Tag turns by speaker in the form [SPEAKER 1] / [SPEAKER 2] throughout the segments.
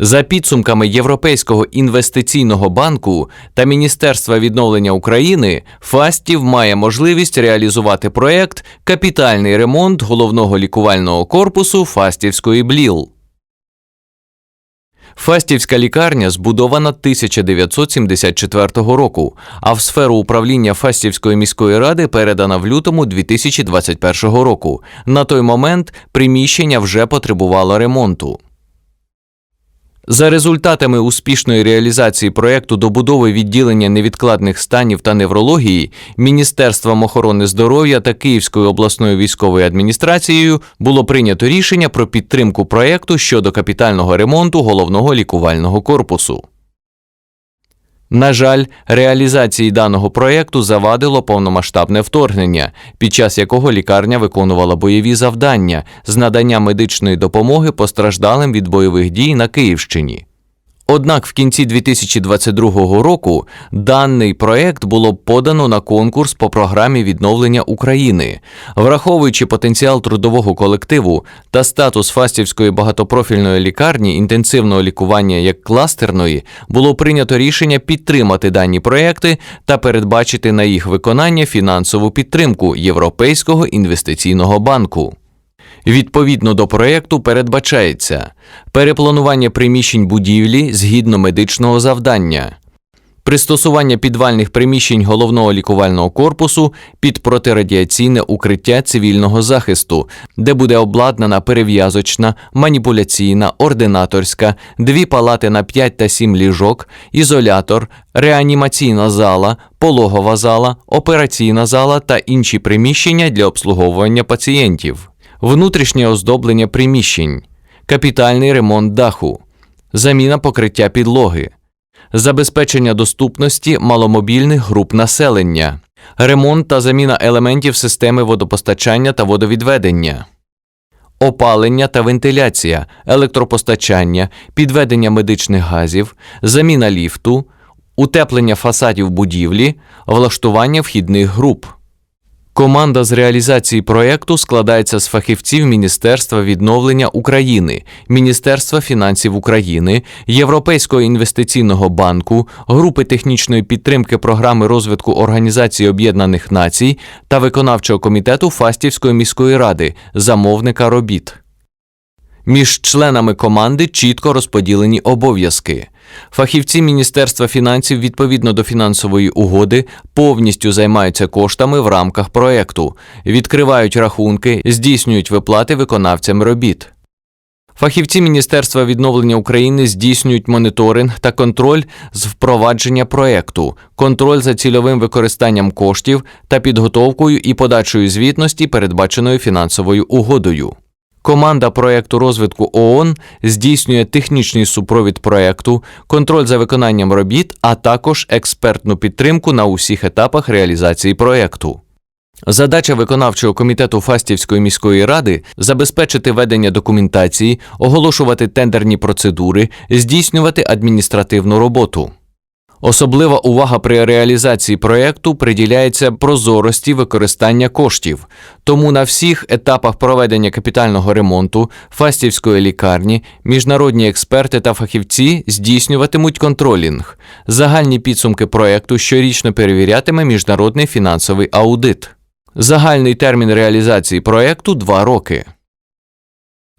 [SPEAKER 1] За підсумками Європейського інвестиційного банку та Міністерства відновлення України, Фастів має можливість реалізувати проект Капітальний ремонт головного лікувального корпусу Фастівської БЛІЛ. Фастівська лікарня збудована 1974 року, а в сферу управління Фастівської міської ради передана в лютому 2021 року. На той момент приміщення вже потребувало ремонту. За результатами успішної реалізації проєкту добудови відділення невідкладних станів та неврології Міністерством охорони здоров'я та Київською обласною військовою адміністрацією було прийнято рішення про підтримку проєкту щодо капітального ремонту головного лікувального корпусу. На жаль, реалізації даного проєкту завадило повномасштабне вторгнення, під час якого лікарня виконувала бойові завдання з надання медичної допомоги постраждалим від бойових дій на Київщині. Однак в кінці 2022 року даний проект було подано на конкурс по програмі відновлення України, враховуючи потенціал трудового колективу та статус Фастівської багатопрофільної лікарні інтенсивного лікування як кластерної, було прийнято рішення підтримати дані проекти та передбачити на їх виконання фінансову підтримку Європейського інвестиційного банку. Відповідно до проєкту передбачається перепланування приміщень будівлі згідно медичного завдання, пристосування підвальних приміщень головного лікувального корпусу під протирадіаційне укриття цивільного захисту, де буде обладнана перев'язочна, маніпуляційна, ординаторська, дві палати на 5 та 7 ліжок, ізолятор, реанімаційна зала, пологова зала, операційна зала та інші приміщення для обслуговування пацієнтів внутрішнє оздоблення приміщень, капітальний ремонт даху, заміна покриття підлоги, забезпечення доступності маломобільних груп населення, ремонт та заміна елементів системи водопостачання та водовідведення. Опалення та вентиляція, електропостачання, підведення медичних газів, заміна ліфту, утеплення фасадів будівлі, влаштування вхідних груп. Команда з реалізації проєкту складається з фахівців Міністерства відновлення України, Міністерства фінансів України, Європейського інвестиційного банку, групи технічної підтримки програми розвитку Організації Об'єднаних Націй та виконавчого комітету Фастівської міської ради, замовника робіт. Між членами команди чітко розподілені обов'язки. Фахівці Міністерства фінансів відповідно до фінансової угоди повністю займаються коштами в рамках проекту, відкривають рахунки, здійснюють виплати виконавцям робіт. Фахівці Міністерства відновлення України здійснюють моніторинг та контроль з впровадження проекту, контроль за цільовим використанням коштів та підготовкою і подачею звітності, передбаченою фінансовою угодою. Команда проекту розвитку ООН здійснює технічний супровід проекту, контроль за виконанням робіт, а також експертну підтримку на усіх етапах реалізації проекту. Задача виконавчого комітету Фастівської міської ради забезпечити ведення документації, оголошувати тендерні процедури, здійснювати адміністративну роботу. Особлива увага при реалізації проєкту приділяється прозорості використання коштів. Тому на всіх етапах проведення капітального ремонту Фастівської лікарні міжнародні експерти та фахівці здійснюватимуть контролінг. Загальні підсумки проєкту щорічно перевірятиме міжнародний фінансовий аудит. Загальний термін реалізації проєкту 2 роки.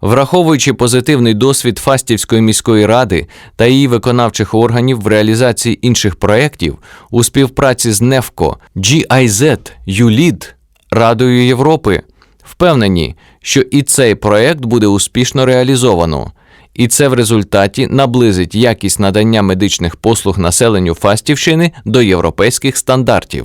[SPEAKER 1] Враховуючи позитивний досвід Фастівської міської ради та її виконавчих органів в реалізації інших проєктів у співпраці з НЕФКО, GIZ, ULID, Радою Європи, впевнені, що і цей проєкт буде успішно реалізовано, і це в результаті наблизить якість надання медичних послуг населенню Фастівщини до європейських стандартів.